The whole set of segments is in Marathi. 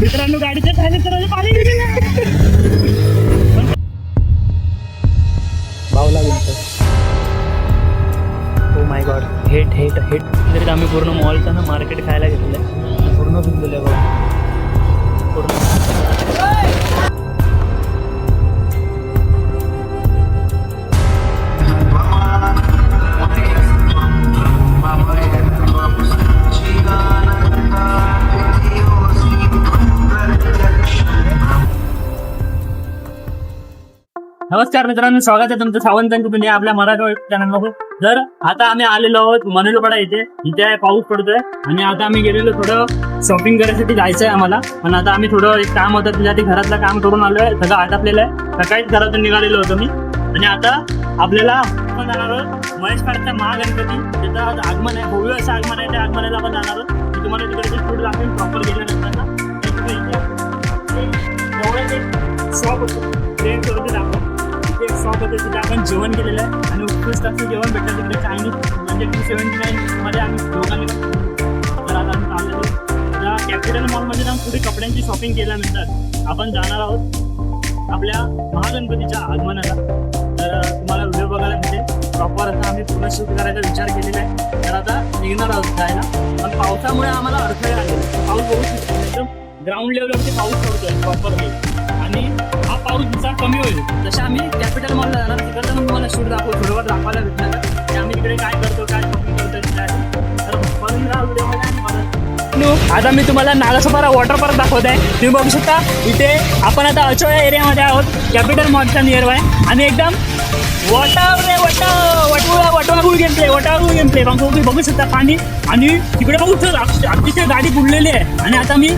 मित्रांनो गाडीच्या खाली तर पाणी गेलेलं भावला गेलं ओ my god hate hate hate तरी आम्ही पूर्ण मॉलचं ना मार्केट खायला घेतलं आहे पूर्ण आहे. बघा पूर्ण. नमस्कार मित्रांनो स्वागत आहे तुमचं सावंत तुम्ही आपल्या मराठी चॅनलमध्ये. जर आता आम्ही आलेलो आहोत मनोलपाडा इथे. इथे पाऊस पडतोय आणि आता आम्ही गेलेलो थोडं शॉपिंग करण्यासाठी जायचं आहे आम्हाला. पण आता आम्ही थोडं एक काम होतं त्यासाठी घरातलं काम करून आलोय. सगळं आटापलेलं आहे. सकाळीच घरातून निघालेलो होतो मी. आणि आता आपल्याला आपण जाणार आहोत महेश पाडचा महागणपती. त्याचं आज आगमन आहे. भव्य असं आगमन आहे. त्या आगमनाला आपण जाणार आहोत. तुम्हाला तिकडे फूड लागेल प्रॉपर गेल्यानंतर ना शॉप होतं ते करून दाखव. शॉप होतं तिथे आपण जेवण केलेलं आहे. आणि उत्कृष्ट असं जेवण भेटलं तिकडे. चायनीज म्हणजे टू सेवन्टी नाईनमध्ये आम्ही दोघांनी तर आता आम्ही चाललेलो त्या कॅपिटल मॉलमध्ये जाऊन पुढे कपड्यांची शॉपिंग केल्यानंतर आपण जाणार आहोत आपल्या महागणपतीच्या आगमनाला. तर तुम्हाला व्हिडिओ बघायला मिळते प्रॉपर आता आम्ही पूर्ण शूट करायचा विचार केलेला आहे. तर आता निघणार आहोत जायला पण पावसामुळे आम्हाला अडथळे आले. पाऊस बघू शकतो. एकदम ग्राउंड लेवलवरती पाऊस पडतोय प्रॉपरली आणि हा कमी होईल. तसं आम्ही कॅपिटल मॉलला जाणार तिकडचं मग तुम्हाला शूट दाखवू थोडंफार दाखवायला भेटणार. की आम्ही इकडे काय करतो काय शॉपिंग करतो तिकडे तर बघून राहा व्हिडिओमध्ये आणि मला आता मी तुम्हाला नालासोपारा वॉटर पार्क दाखवत आहे. तुम्ही बघू शकता इथे आपण आता अचोया एरियामध्ये आहोत. कॅपिटल मॉलच्या नियर बाय आणि एकदम वॉटर रे वॉटर वटवा वटवागुळ गेम प्ले वटवागुळ गेम प्ले बघू तुम्ही बघू शकता पाणी. आणि तिकडे बघू शकता अतिशय गाडी बुडलेली आहे. आणि आता मी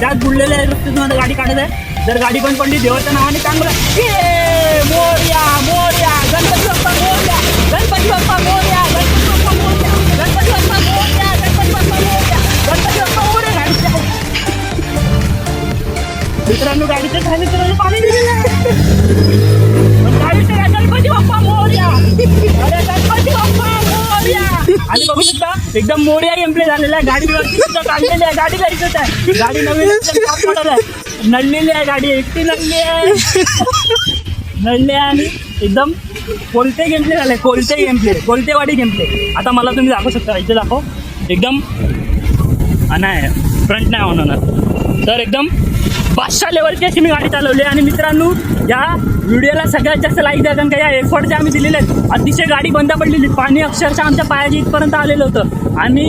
त्यात बुडलेल्या आहे रस्त्यातून आता गाडी काढत आहे. जर गाडी पण पडली, देवाच्या नावाने चांगलं ये मोर्या मोर्या, गणपती मोर्या, गणपती बाप्पा, मोर्या, गणपती मित्रांनो तर पाणी गणपती अरे, गणपती आणि बघू शकता, एकदम मोर्या गेमप्ले झालेला आहे. सुद्धा काढलेली आहे. आहे. गाडी नवीन आहे नडलेली आहे गाडी एकटी नडली आहे. नडली आहे आणि एकदम कोलते गेमप्ले झाले कोलते गेमप्ले कोलतेवाडी गेमप्ले आता मला तुम्ही दाखवू शकता इथे दाखव. एकदम नाही फ्रंट नाही होणार तर एकदम पाचशा लेवलची अशी मी गाडी चालवली आणि मित्रांनो या व्हिडिओला सगळ्यात जास्त लाईक द्या कारण का या एफर्ट जे आम्ही दिलेले आहेत अतिशय गाडी बंद पडलेली. पाणी अक्षरशः आमच्या पायाच्या इथपर्यंत आलेलं होतं. आणि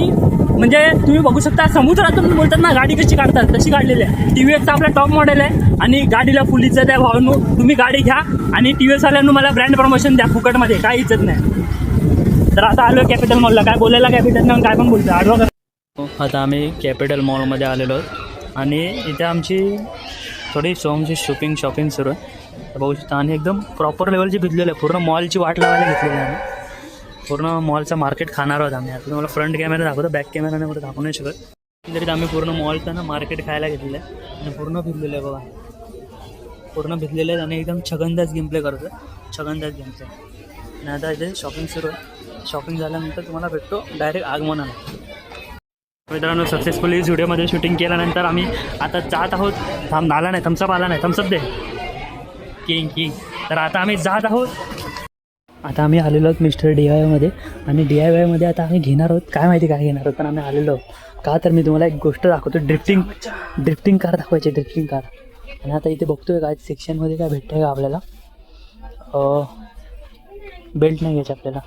म्हणजे तुम्ही बघू शकता समुद्रातून बोलतात ना गाडी कशी काढतात तशी काढलेली आहे. टी व्ही एसचा आपला टॉप मॉडेल आहे आणि गाडीला फुल इज्जत आहे भावांनो तुम्ही गाडी घ्या आणि टी व्ही एसवाल्यांनो मला ब्रँड प्रमोशन द्या फुकटमध्ये काही इज्जत नाही. तर आता आलो कॅपिटल मॉलला काय बोलायला कॅपिटल मॉल काय पण बोलतो आडवा आता आम्ही कॅपिटल मॉलमध्ये आलेलो आहोत. आणि इथे आमची थोडी सोमची शॉपिंग शॉपिंग सुरू आहे. बघू शकता आणि एकदम प्रॉपर लेवलची भिजलेलं आहे. पूर्ण मॉलची वाट लावायला घेतलेली आहे आम्ही. पूर्ण मॉलचं मार्केट खाणार आहोत आम्ही. आता तुम्हाला फ्रंट कॅमेरा दाखवतो बॅक कॅमेराने कुठे दाखवू नाही शकत. तरी आम्ही पूर्ण मॉलचं ना मार्केट खायला घेतलेलं आहे. आणि पूर्ण भिजलेलं आहे बघा. पूर्ण भिजलेलं आहेत आणि एकदम छगनदाज गेम प्ले करतो छगनदाज गेम प्ले आणि आता इथे शॉपिंग सुरू आहे. शॉपिंग झाल्यानंतर तुम्हाला भेटतो डायरेक्ट आगमनाला. मित्रांनो सक्सेसफुली व्हिडिओमध्ये शूटिंग केल्यानंतर आम्ही आता जात आहोत. थांब आला नाही थम्सअप आला नाही. थम्सअप दे. किंग किंग तर आता आम्ही जात आहोत. आता आम्ही आलेलो आहोत मिस्टर डी आय वायमध्ये आणि डी आय वायमध्ये आता आम्ही घेणार आहोत. काय माहिती काय घेणार आहोत पण आम्ही आलेलो आहोत. का तर मी तुम्हाला एक गोष्ट दाखवतो. ड्रिफ्टिंग ड्रिफ्टिंग कार दाखवायची ड्रिफ्टिंग कार आणि आता इथे बघतोय काय सेक्शनमध्ये काय भेटतंय का आपल्याला? बेल्ट नाही घ्यायचं आपल्याला.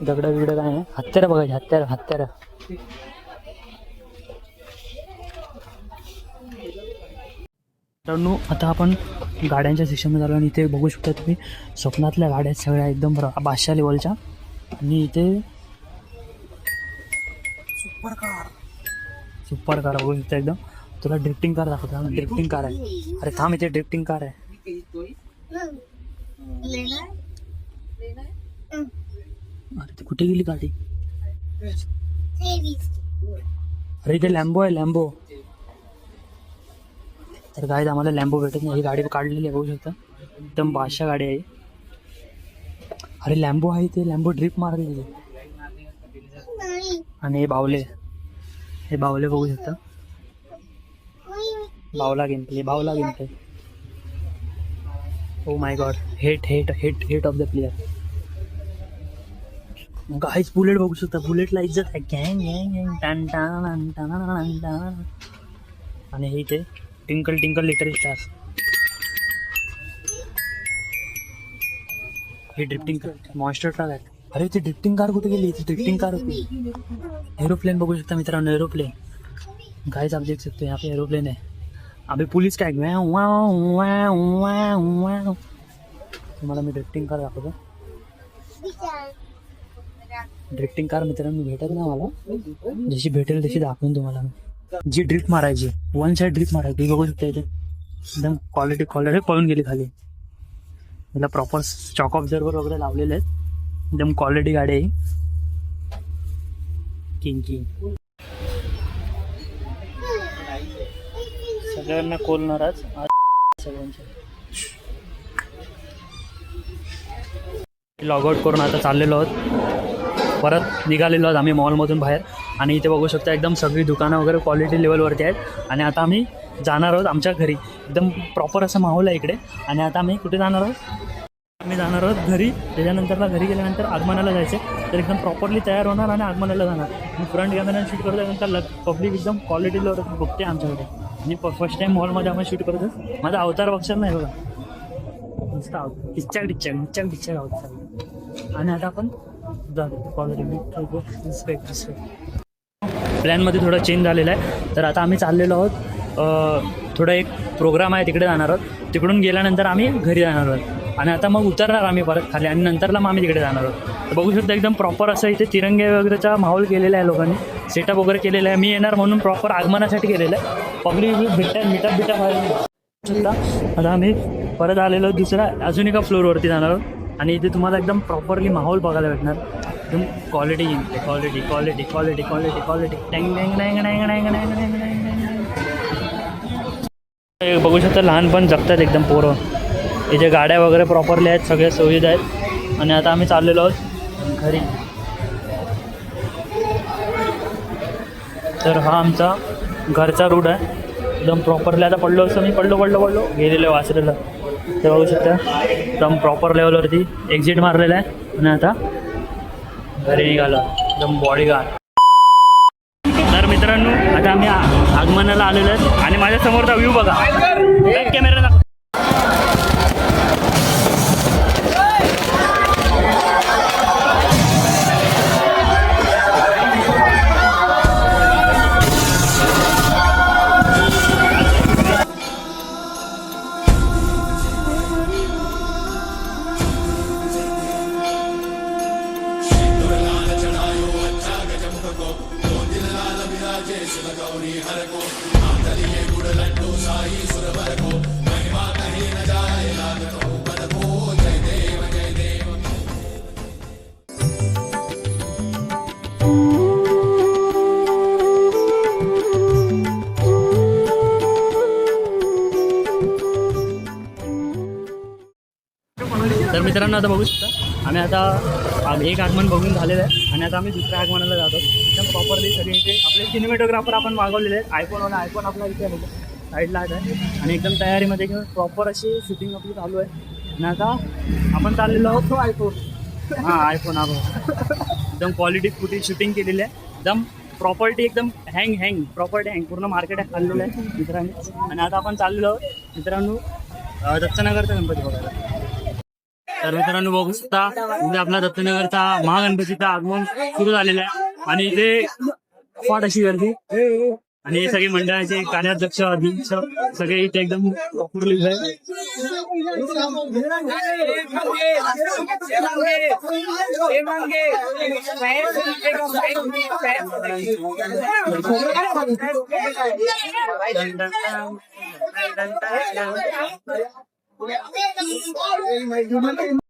दगडं बिगडं काय नाही. हत्यारं बघायचे हत्यारं हत्यारं. मित्रांनो आता आपण गाड्यांच्या सेक्शनमध्ये आलो आणि इथे बघू शकता तुम्ही स्वप्नातल्या गाड्या सगळ्या एकदम बरं बादशाह लेवलच्या आणि इथे सुपर कार सुपर कार बघू शकता एकदम. तुला ड्रिफ्टिंग कार दाखवतो. ड्रिफ्टिंग कार आहे. अरे थांब इथे ड्रिफ्टिंग कार आहे. अरे ती कुठे गेली गाडी? अरे इथे लॅम्बो आहे लॅम्बो तर काय आम्हाला लॅम्बो भेटत नाही. ही गाडी काढलेली आहे बघू शकता. एकदम बादशा गाडी आहे. अरे लॅम्बो आहे ते. लॅम्बो ड्रिप मारलेली आणि हे बावले. हे बावले बघू शकता. बावला गेम प्ले बावला game play oh my god hate hate hate hate of the player काहीच बुलेट बघू शकता. बुलेटला इज्जत आहे गँग गँग गँग ton ton ton ton ton. आणि हे इथे टिंकल टिंकल लिटल स्टार. हे ड्रिफ्टिंग कार मॉन्स्टर ट्रॅक आहे अरे ती ड्रिफ्टिंग कार कुठे गेली? ती ड्रिफ्टिंग कार होती. एरोप्लेन बघू शकता मित्रांनो एरोप्लेन गाईच आप देख सकते हो, यहाँ पे एरोप्लेन है अभी पुलिस का एक वैं, तुम्हाला मी ड्रिफ्टिंग कार दाखवतो. ड्रिफ्टिंग कार मित्रांनो भेटत ना मला जशी भेटेल तशी दाखवून तुम्हाला जी ड्रिप मारायची. वन साइड ड्रिप मारायची. बघू शकता इथे एकदम क्वालिटी क्वालिटी पळून गेली खाली. याला प्रॉपर स्टॉक ऑब्झर्वर वगैरे लावलेले आहेत. एकदम क्वालिटी गाडी आहे किंग किंग सगळ्यांना कोलणार आज सगळ्यांच्या लॉग आउट करून आता चाललेलो आहोत. परत निघालेलो आहोत आम्ही मॉलमधून बाहेर. आणि इथे बघू शकता एकदम सगळी दुकानं वगैरे क्वालिटी लेवलवरती आहेत. आणि आता आम्ही जाणार आहोत आमच्या घरी. एकदम प्रॉपर असं माहोल आहे इकडे. आणि आता आम्ही कुठे जाणार आहोत? आम्ही जाणार आहोत घरी. त्याच्यानंतरला घरी गेल्यानंतर आगमनाला जायचं तर एकदम प्रॉपरली तयार होणार आणि आगमनाला जाणार. मी फ्रंट कॅमेऱ्याने शूट करतो त्यानंतर पब्लिक एकदम क्वालिटी क्वालिटीवर बघते आमच्याकडे. आणि फर्स्ट टाईम मॉलमध्ये आम्ही शूट करतो माझा अवतार बक्षात नाही बघा. नुसता अवतार टिच्चाक टिच्चाक टिच्चाक अवतार आणि आता आपण जातो क्वालिटी रिस्पेक्ट रिस्पेक्ट प्लॅनमध्ये थोडं चेंज झालेला आहे. तर आता आम्ही चाललेलो आहोत थोडं थोडा एक प्रोग्राम आहे तिकडे जाणार आहोत. तिकडून गेल्यानंतर आम्ही घरी जाणार आहोत. आणि आता मग उतरणार आम्ही परत खाली आणि नंतरला मग आम्ही तिकडे जाणार आहोत. बघू शकता एकदम प्रॉपर असं इथे तिरंगे वगैरेचा माहोल केलेला आहे लोकांनी. सेटअप वगैरे केलेला आहे. मी येणार म्हणून प्रॉपर आगमनासाठी केलेलं आहे. पब्लिक भेटतात मिटअप बिटअप शकता आता आम्ही परत आलेलो दुसऱ्या अजून एका फ्लोअरवरती जाणार आहोत. आणि इथे तुम्हाला एकदम प्रॉपरली माहोल बघायला भेटणार. एकदम quality quality quality quality quality quality टँग टँग टँग टँग टँग टँग टँग टँग बघू शकता लहानपण जगतात एकदम पोरं. इथे गाड्या वगैरे प्रॉपरली आहेत सगळ्या सुविधा आहेत. आणि आता आम्ही चाललेलो आहोत घरी. तर हा आमचा घरचा रूट आहे. एकदम प्रॉपरली आता पडलो असं मी. पडलो पडलो पडलो. गेलेलो वाचलेलं ते बघू शकता एकदम प्रॉपर लेवलवरती एक्झिट मारलेला आहे. आणि आता घरी निघालो एकदम बॉडी गार्ड तर मित्रांनो आता आम्ही आगमनाला आलेलो आहे आणि माझ्या समोरचा व्ह्यू बघा बॅक कॅमेरा मित्रांनो आता बघू शकता. आम्ही आता एक आगमन बघून झालेलं आहे. आणि आता आम्ही दुसऱ्या आगमनाला जातो. एकदम प्रॉपरली सगळे इथे आपले सिनेमॅटोग्राफर आपण मागवलेले आहेत. आयफोनवाला आयफोन आपला इथे आहे. साईडला आहे. आणि एकदम तयारीमध्ये घेऊन प्रॉपर अशी शूटिंग आपली चालू आहे. आणि आता आपण चाललेलो आहोत तो आयफोन हां आयफोन हा एकदम क्वालिटी फुटेज शूटिंग केलेली आहे. एकदम प्रॉपर्टी एकदम हँग हँग प्रॉपर्टी हँग पूर्ण मार्केट चाललेलं आहे. मित्रांनो. आणि आता आपण चाललेलो आहोत. मित्रांनो दत्तनगरचा गणपती बघायला. तर मित्रांनो बघू शकता इथे आपला दत्तनगरचा महागणपतीचा आगमन सुरू झालेला आहे. आणि इथे फाट अशी गर्दी. आणि हे सगळे मंडळाचे कार्याध्यक्ष अध्यक्ष सगळे इथे एकदम वापरलेले आहे Okay, okay.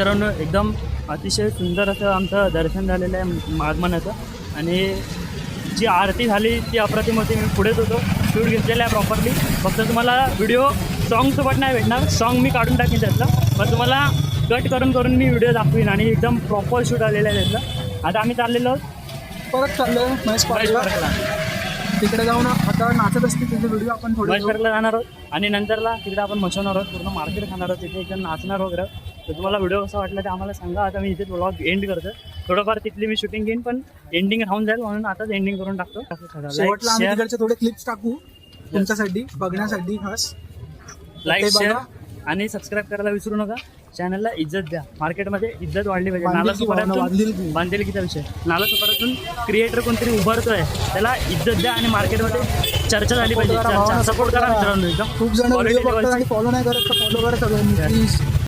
मित्रांनो एकदम अतिशय सुंदर असं आमचं दर्शन झालेलं आहे आगमनाचं आणि जी आरती झाली ती अप्रतिम होती मी पुढेच होतो. शूट घेतलेला आहे प्रॉपरली फक्त तुम्हाला व्हिडिओ सॉन्गसोबत नाही भेटणार. सॉन्ग मी काढून टाकीन त्यातलं. पण तुम्हाला कट करून करून मी व्हिडिओ दाखवीन आणि एकदम प्रॉपर शूट आलेलं आहे त्यातलं. आता आम्ही चाललेलो परत चाललोय महेश पार्कला. तिकडे जाऊन आता नाचत असते तिथे व्हिडिओ आपण थोडे पार्कला जाणार आहोत. आणि नंतरला तिकडे आपण मचवणार आहोत. पूर्ण मार्केट खाणार आहोत. तिथे एकदम नाचणार वगैरे. तर तुम्हाला व्हिडिओ कसा वाटला ते आम्हाला सांगा. आता मी इथे व्लॉग एंड करतो थोडंफार तिथली मी शूटिंग घेईन पण एंडिंग राहून जाईल म्हणून आताच एंडिंग करून टाकतो. शेवटला आम्ही तिकडचे थोडे क्लिप्स टाकू. तुमच्यासाठी बघण्यासाठी खास. Like share. आणि सबस्क्राईब करायला विसरू नका. चॅनलला इज्जत द्या. मार्केटमध्ये इज्जत वाढली पाहिजे. बांधिलकी भावना, बांधिलकी. नाला बांधिलकीचा विषय. नाला सुपारातून क्रिएटर कोणतरी उभारतोय त्याला इज्जत द्या आणि मार्केटमध्ये चर्चा झाली पाहिजे. सपोर्ट करा. मित्रांनो एकदम खूप जण फॉलो नाही करत फॉलो करा सगळ्यांनी Yes. प्लीज